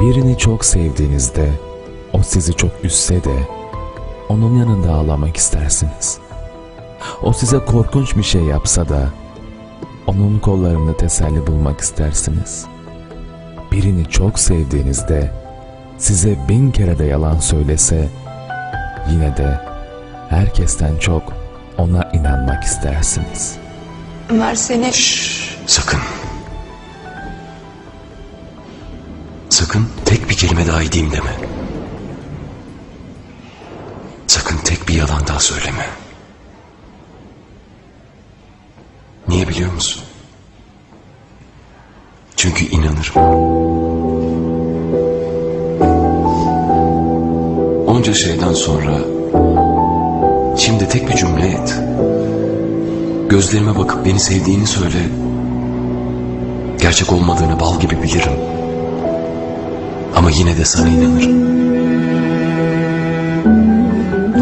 Birini çok sevdiğinizde, o sizi çok üzse de, onun yanında ağlamak istersiniz. O size korkunç bir şey yapsa da, onun kollarında teselli bulmak istersiniz. Birini çok sevdiğinizde, size bin kere de yalan söylese, yine de herkesten çok ona inanmak istersiniz. Ömer seni... Şşş, sakın. Sakın tek bir kelime daha edeyim deme. Sakın tek bir yalan daha söyleme. Niye biliyor musun? Çünkü inanırım. Onca şeyden sonra şimdi tek bir cümle et. Gözlerime bakıp beni sevdiğini söyle. Gerçek olmadığını bal gibi bilirim. Ama yine de sana inanırım.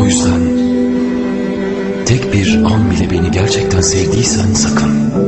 O yüzden tek bir an bile beni gerçekten sevdiysen sakın.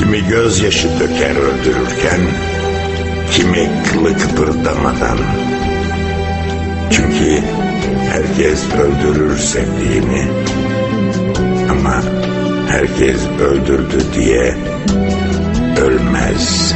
Kimi gözyaşı döker öldürürken, kimi kılı kıpırdamadan. Çünkü herkes öldürür sevdiğini. Ama herkes öldürdü diye ölmez.